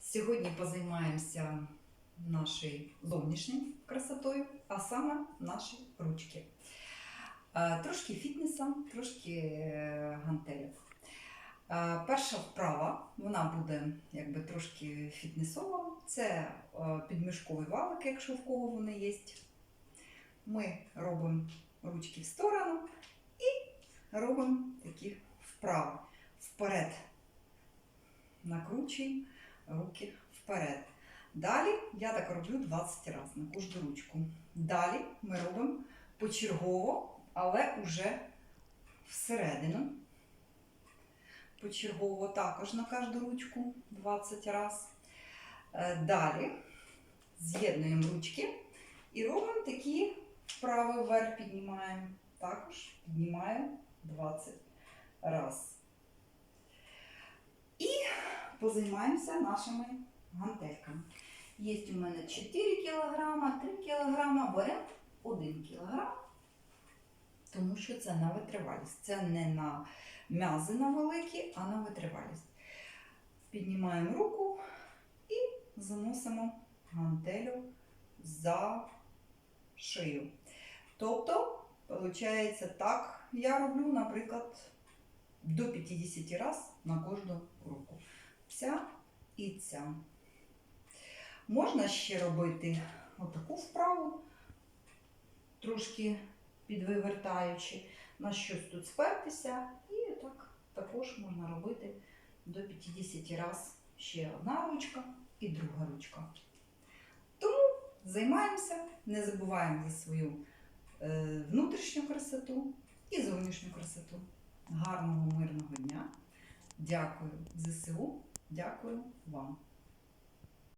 Сьогодні позаймаємося нашою зовнішньою красотою, а саме наші ручки. Е, Трошки фітнеса, трошки е, гантелів. Е, Перша вправа, вона буде якби трошки фітнесова. Це е, підмишковий валик, якщо в кого вони є. Ми робимо ручки в сторону і робимо такі вправо, вперед. Накручуємо руки вперед. Далі я так роблю 20 разів на кожну ручку. Далі ми робимо почергово, але вже всередину. Почергово також на кожну ручку 20 разів. Далі з'єднуємо ручки і робимо такі вправи вверх піднімаємо. Також піднімаємо 20 разів. Позаймаємося нашими гантельками. Є у мене 4 кг, 3 кг, беремо 1 кг, тому що це на витривалість. Це не на м'язи на великі, а на витривалість. Піднімаємо руку і заносимо гантелю за шию. Тобто, виходить так, я роблю, наприклад, до 50 разів на кожну руку. Ця і ця. Можна ще робити отаку вправу, трошки підвивертаючи, на щось тут спертися, і так також можна робити до 50 разів ще одна ручка і друга ручка. Тому займаємося, не забуваємо за свою е, внутрішню красоту і зовнішню красоту. Гарного мирного дня! Дякую ЗСУ, дякую вам.